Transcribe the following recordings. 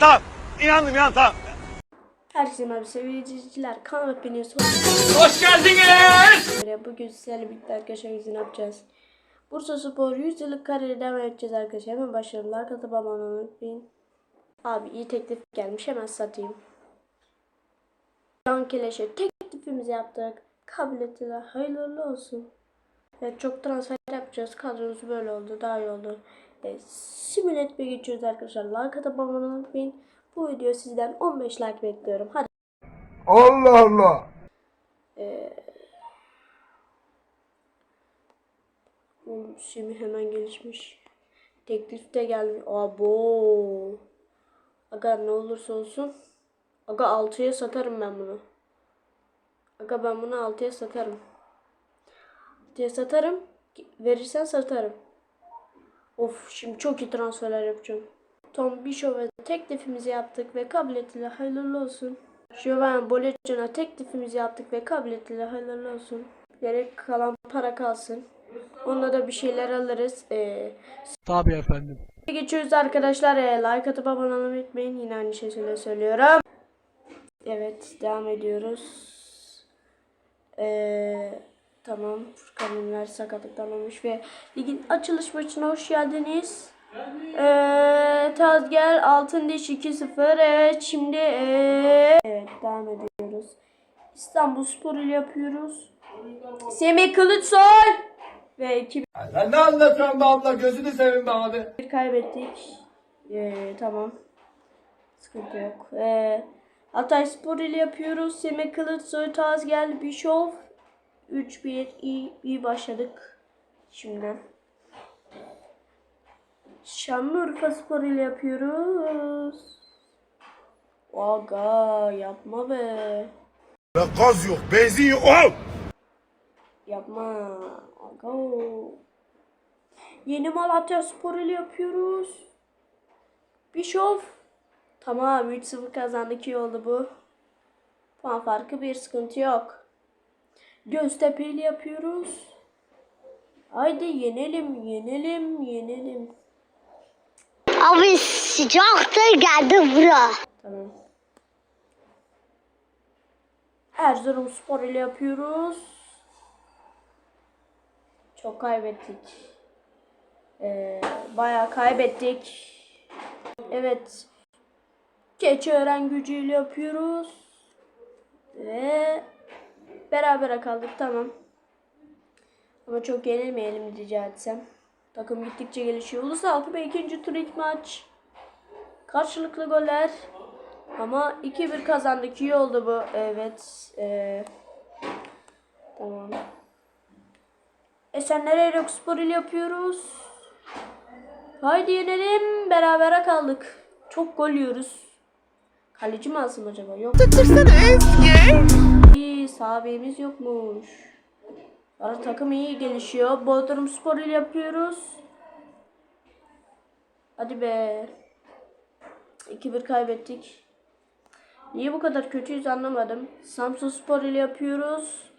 tamam. İnandım ya tamam. Herkese merhaba sevgili izleyiciler. Kanal hepiniz Hoş geldiniz. Bugün sizlerle birlikte arkadaşlar biz ne yapacağız? Bursa Spor 100 yıllık kariyeri devam edeceğiz arkadaşlar. Hemen başlayalım. Like atıp abone olmayı unutmayın. Abi iyi teklif gelmiş. Hemen satayım. Can Keleş'e teklifimizi yaptık. Kabul ettiler. Hayırlı olsun. Evet çok transfer yapacağız. Kadromuz böyle oldu. Daha iyi oldu. Evet, simüle etmeye geçiyoruz arkadaşlar. Like atıp abone olmayı unutmayın. Bu video sizden 15 like bekliyorum. Hadi. Allah Allah. Oğlum Semih hemen gelişmiş. Teklif de gelmiş. Abo. Aga ne olursa olsun. Aga 6'ya satarım ben bunu. Aga ben bunu 6'ya satarım. 6'ya satarım. Verirsen satarım. Of şimdi çok iyi transferler yapacağım. Tom Bishop'a teklifimizi yaptık ve kabul ettiler. Hayırlı olsun. Giovanni Bolecan'a teklifimizi yaptık ve kabul ettiler. Hayırlı olsun. Gerek kalan para kalsın. Onunla da bir şeyler alırız. Ee, Tabii efendim. geçiyoruz arkadaşlar. Ee, like atıp abone olmayı unutmayın. Yine aynı şeyi söylüyorum. Evet devam ediyoruz. Ee, tamam. Furkan Ünver sakatlıktan olmuş ve ligin açılış maçına hoş geldiniz. Ee, Tazgel Altın Diş 2-0. Evet şimdi ee, evet devam ediyoruz. İstanbul Spor ile yapıyoruz. Semih Kılıçsoy ve 2 Sen ne anlatıyorsun be abla gözünü seveyim be abi. kaybettik. Ee, tamam. Sıkıntı yok. Ee, Hatay Spor ile yapıyoruz. Semih Kılıçsoy, Tazgel, Bischoff. 3-1 iyi, iyi başladık. Şimdi. Şanlıurfa Spor ile yapıyoruz. Aga yapma be. Ya gaz yok, benzin yok. Oh! Yapma. Aga. Yeni Malatya Spor ile yapıyoruz. Bischoff. Tamam 3-0 kazandık iyi oldu bu. Puan farkı bir sıkıntı yok. Göztepe ile yapıyoruz. Haydi yenelim, yenelim, yenelim. Abi sıcaktır geldi bura. Tamam. Erzurum Spor ile yapıyoruz. Çok kaybettik. Ee, bayağı kaybettik. Evet. Keçiören gücüyle yapıyoruz. Ve berabere kaldık tamam. Ama çok yenilmeyelim rica etsem. Takım gittikçe gelişiyor. Ulusal Kupa ikinci tur ilk maç. Karşılıklı goller. Ama 2-1 kazandık. İyi oldu bu. Evet. Ee, tamam. Esenler Erok Spor ile yapıyoruz. Haydi yenelim. Berabere kaldık. Çok gol yiyoruz. Kaleci mi alsın acaba? Yok. İyi sahabemiz yokmuş. Ara takım iyi gelişiyor. Bodrum Spor yapıyoruz. Hadi be. 2-1 kaybettik. Niye bu kadar kötüyüz anlamadım. Samsun Spor ile yapıyoruz.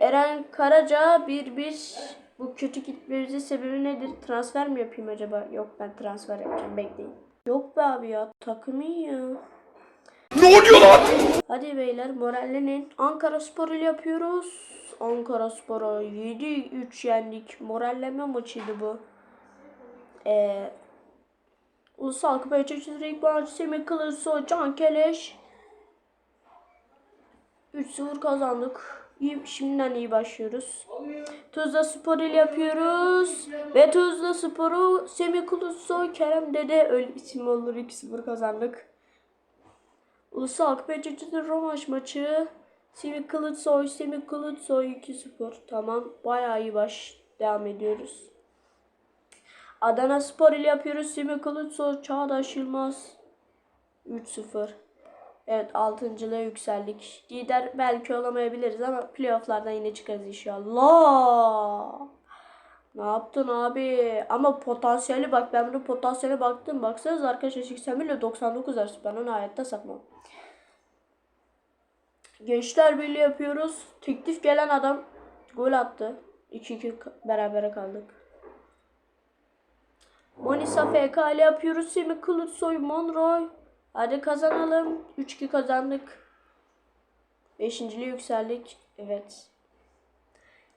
Eren Karaca 1-1. Bu kötü gitmemizin sebebi nedir? Transfer mi yapayım acaba? Yok ben transfer yapacağım bekleyin. Yok be abi ya takım iyi ya. Ne oluyor lan? Hadi beyler morallenin. Ankara Spor ile yapıyoruz. Ankara Spor'a 7-3 yendik. Moralleme maçıydı bu. Ee, Ulusal Kupa 3. Direkt Bağcı Semih Kılıçsoy, Can Keleş. 3-0 kazandık. İyi, şimdiden iyi başlıyoruz. Tuzla Spor ile yapıyoruz. Ve Tuzla Spor'u Semih Kılıçsoy, Kerem Dede öyle isim olur 2-0 kazandık. Ulusal Kupa 3. Romaş maçı. Semih Kılıçsoy, Semih Kılıçsoy 2-0. Tamam. Bayağı iyi baş. Devam ediyoruz. Adana Spor ile yapıyoruz. Semih Kılıçsoy, Çağdaş Yılmaz. 3-0. Evet 6.lığa yükseldik. Lider belki olamayabiliriz ama playofflardan yine çıkarız inşallah. Ne yaptın abi? Ama potansiyeli bak ben bunun potansiyele baktım. Baksanız arkadaşlar 81 ile 99 arası. Ben onu hayatta sakmam. Gençler Birliği yapıyoruz. Teklif gelen adam gol attı. 2-2 berabere kaldık. Monisa FK ile yapıyoruz. Semih Kılıçsoy, Monroy. Hadi kazanalım. 3-2 kazandık. Beşinciliğe yükseldik. Evet.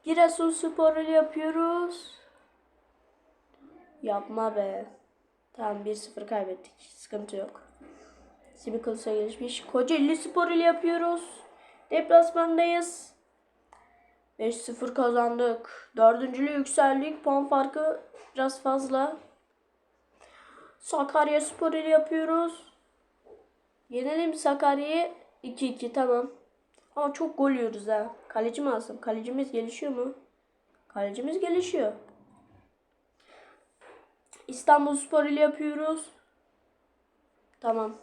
Giresun Spor ile yapıyoruz. Yapma be. Tamam 1-0 kaybettik. Sıkıntı yok. Kılıçsoy gelişmiş. Kocaeli Spor ile yapıyoruz. Deplasmandayız. 5-0 kazandık. Dördüncülüğe yükseldik. Puan farkı biraz fazla. Sakarya Spor ile yapıyoruz. Yenelim Sakarya'yı 2-2 tamam. Ama çok gol yiyoruz ha. Kaleci mi alsam? Kalecimiz gelişiyor mu? Kalecimiz gelişiyor. İstanbul Spor ile yapıyoruz. Tamam.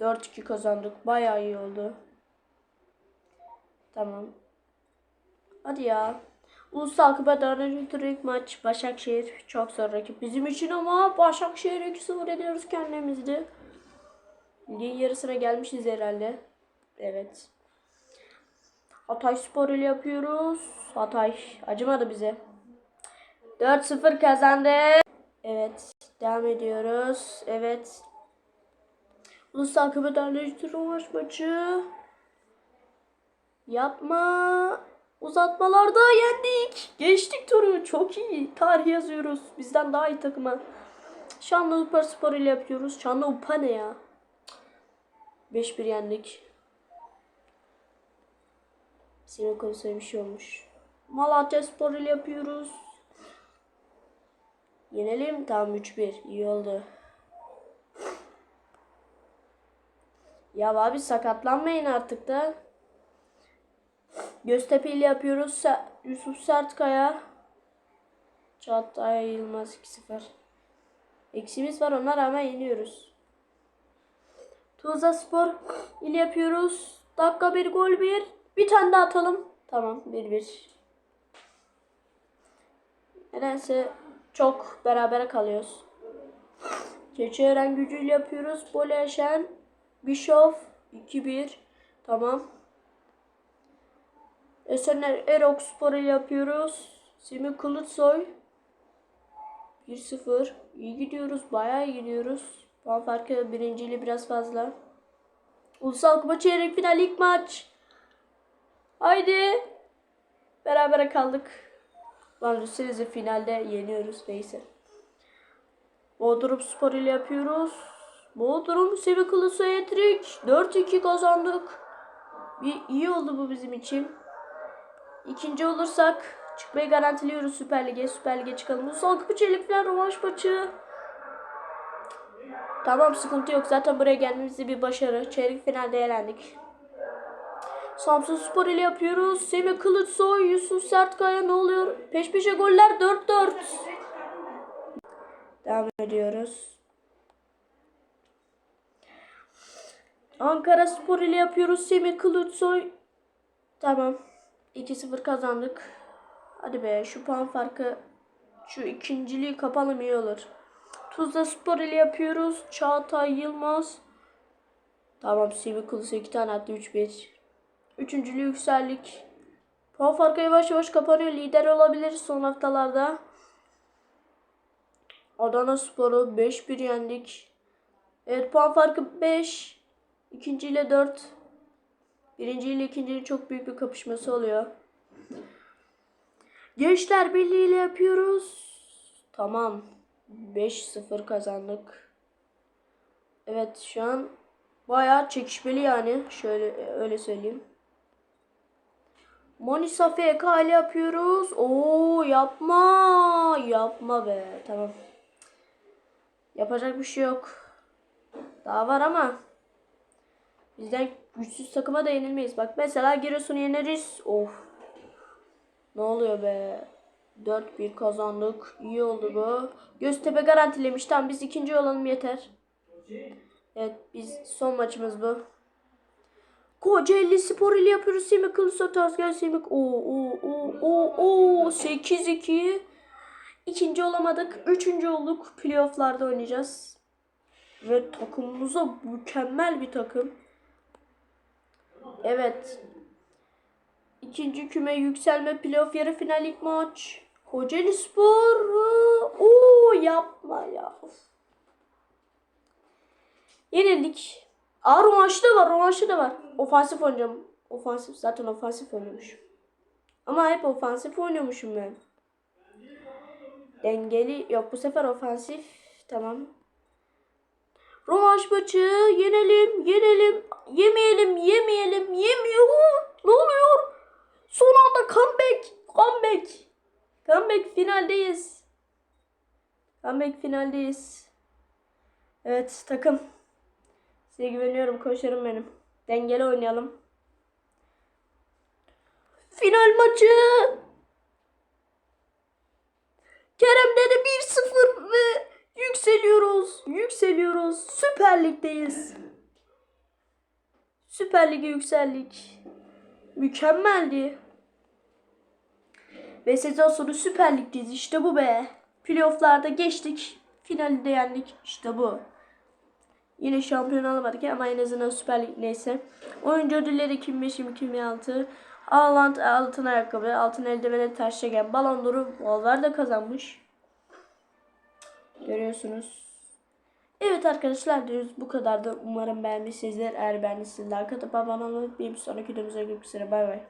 4-2 kazandık. Bayağı iyi oldu. Tamam. Hadi ya. Ulusal Kupa 4. tur ilk maç Başakşehir çok zor rakip bizim için ama Başakşehir 2-0 ediyoruz kendimizde. Ligin yarısına gelmişiz herhalde. Evet. Hatay Spor ile yapıyoruz. Hatay acımadı bize. 4-0 kazandı. Evet. Devam ediyoruz. Evet. Ulusal Kupa 4. tur maç maçı. Yapma. Uzatmalarda yendik. Geçtik turu. Çok iyi. Tarih yazıyoruz. Bizden daha iyi takıma. Şanlıurfa Spor ile yapıyoruz. Şanlıurfa ne ya? 5-1 yendik. Sinir konusunda bir şey olmuş. Malatya Spor yapıyoruz. Yenelim. Tamam 3-1. İyi oldu. Ya abi sakatlanmayın artık da. Göztepe ile yapıyoruz. Se- Yusuf Sertkaya. Çağatay Yılmaz 2-0. Eksimiz var ona rağmen yeniyoruz. Tuzla Spor ile yapıyoruz. Dakika bir gol bir. Bir tane daha atalım. Tamam 1-1. Nedense çok berabere kalıyoruz. Keçiören gücüyle yapıyoruz. Boleşen, Bischoff 2-1. Tamam. Esenler Erok Spor ile yapıyoruz. Semih Kılıçsoy 1-0. İyi gidiyoruz. Bayağı iyi gidiyoruz. Puan farkı birinciyle biraz fazla. Ulusal Kupa çeyrek final ilk maç. Haydi. Berabere kaldık. Lan düşünsenize finalde yeniyoruz neyse. Bodrum Spor ile yapıyoruz. Bodrum Kılıçsoy hat-trick. 4-2 kazandık. Bir iyi oldu bu bizim için. İkinci olursak çıkmayı garantiliyoruz Süper Lig'e. Süper Lig'e çıkalım. Ulusal Kupa çeyrek final rövanş maçı. Tamam sıkıntı yok. Zaten buraya gelmemizde bir başarı. Çeyrek finalde elendik. Samsun Spor ile yapıyoruz. Semih Kılıçsoy, Yusuf Sertkaya ne oluyor? Peş peşe goller 4-4. Devam ediyoruz. Ankara Spor ile yapıyoruz. Semih Kılıçsoy. Tamam. 2-0 kazandık. Hadi be şu puan farkı şu ikinciliği kapalım iyi olur. Tuzla Spor ile yapıyoruz. Çağatay Yılmaz. Tamam Semih Kılıçsoy 2 tane attı 3-1. Üçüncülüğü yükseldik. Puan farkı yavaş yavaş kapanıyor. Lider olabilir son haftalarda. Adana Spor'u 5-1 yendik. Evet puan farkı 5. İkinci ile 4. Birinci ile ikincinin çok büyük bir kapışması oluyor. Gençler Birliği ile yapıyoruz. Tamam. 5-0 kazandık. Evet şu an bayağı çekişmeli yani. Şöyle öyle söyleyeyim. Monisa FK ile yapıyoruz. Oo yapma. Yapma be. Tamam. Yapacak bir şey yok. Daha var ama bizden güçsüz takıma da yenilmeyiz. Bak mesela Giresun'u yeneriz. Of. Ne oluyor be? 4-1 kazandık. İyi oldu bu. Göztepe garantilemiş. Tamam biz ikinci olalım yeter. Evet biz son maçımız bu. Kocaeli Spor ile yapıyoruz. Semih Kılıçsoy Tazgah Semih. Oo oo oo oo oo 8-2. İkinci olamadık. Üçüncü olduk. Playoff'larda oynayacağız. Ve takımımıza mükemmel bir takım. Evet. İkinci küme yükselme playoff yarı final ilk maç. Kocaeli Spor. Oo yapma ya. Yenildik. Aa Romanşı da var. Romanşı da var. Ofansif oynayacağım. Ofansif zaten ofansif oynuyormuşum. Ama hep ofansif oynuyormuşum ben. Dengeli yok bu sefer ofansif. Tamam. Rövanş maçı yenelim, yenelim, yemeyelim, yemeyelim, yemiyor. Ne oluyor? Son anda comeback, comeback. Comeback finaldeyiz. Comeback finaldeyiz. Evet takım. Size güveniyorum koşarım benim. Dengeli oynayalım. Final maçı. Kerem dedi 1-0 ve yükseliyoruz. Yükseliyoruz. Süper Lig'deyiz. Süper Lig'e yükseldik. Mükemmeldi. Ve sezon sonu Süper Lig'deyiz. İşte bu be. Playoff'larda geçtik. Finalde yendik. İşte bu. Yine şampiyon alamadık ama en azından Süper Lig neyse. Oyuncu ödülleri 2005-2006. Haaland altın ayakkabı, altın eldiveni ters çeken balon d'Or'u Valverde kazanmış. Görüyorsunuz. Evet arkadaşlar diyoruz bu kadar da umarım beğenmişsinizdir. Eğer beğendiyseniz like atıp abone olmayı. Bir sonraki videomuzda görüşmek üzere. Bay bay.